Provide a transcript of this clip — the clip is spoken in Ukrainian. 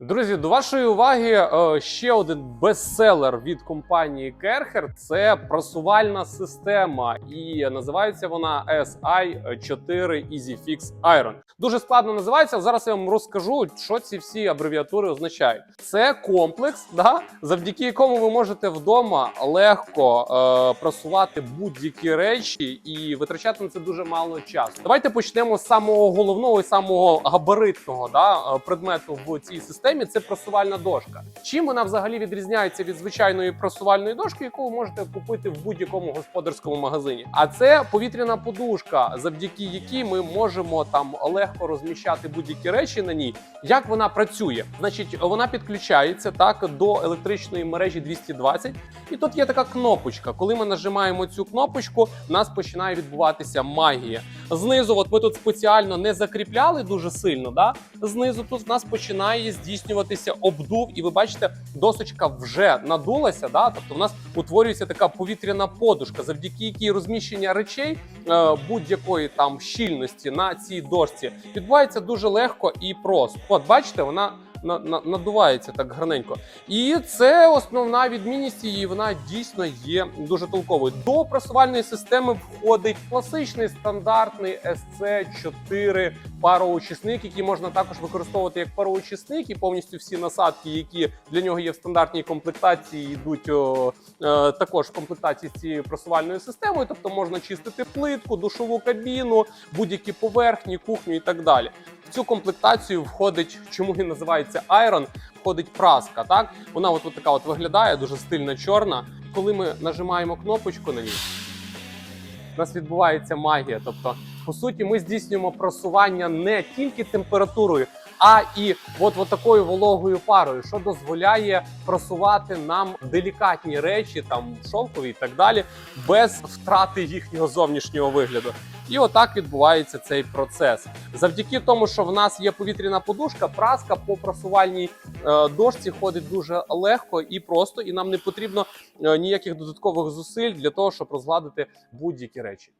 Друзі, до вашої уваги е, ще один бестселер від компанії Kercher – це просувальна система, і називається вона SI4 EasyFix Iron. Дуже складно називається. Зараз я вам розкажу, що ці всі абревіатури означають. Це комплекс, да, завдяки якому ви можете вдома легко е, просувати будь-які речі і витрачати на це дуже мало часу. Давайте почнемо з самого головного і самого габаритного да, е, предмету в цій системі. Це просувальна дошка. Чим вона взагалі відрізняється від звичайної просувальної дошки, яку ви можете купити в будь-якому господарському магазині? А це повітряна подушка, завдяки якій ми можемо там легко розміщати будь-які речі на ній. Як вона працює? Значить, вона підключається так до електричної мережі 220, і тут є така кнопочка. Коли ми нажимаємо цю кнопочку, в нас починає відбуватися магія. Знизу, от ми тут спеціально не закріпляли дуже сильно. Да? Знизу тут в нас починає здійснюватися обдув, і ви бачите, досочка вже надулася. Да? Тобто, у нас утворюється така повітряна подушка, завдяки якій розміщення речей е, будь-якої там щільності на цій дошці відбувається дуже легко і просто. От бачите, вона на, на, надувається так гарненько. І це основна відмінність її. Вона дійсно є дуже толковою. До просувальної системи входить класичний стандартний SC4 пароочисник, який можна також використовувати як пароочисник, і повністю всі насадки, які для нього є в стандартній комплектації, йдуть о, е, також в комплектації з цією системою. Тобто можна чистити плитку, душову кабіну, будь-які поверхні, кухню і так далі. В цю комплектацію входить, чому він називається Iron, входить праска. Так вона от, от така от виглядає, дуже стильна чорна. Коли ми нажимаємо кнопочку на ній, у нас відбувається магія. Тобто, по суті, ми здійснюємо просування не тільки температурою, а і от, от такою вологою парою, що дозволяє просувати нам делікатні речі, там шовкові і так далі, без втрати їхнього зовнішнього вигляду. І отак відбувається цей процес. Завдяки тому, що в нас є повітряна подушка, праска по просувальній е, дошці ходить дуже легко і просто, і нам не потрібно е, ніяких додаткових зусиль для того, щоб розгладити будь-які речі.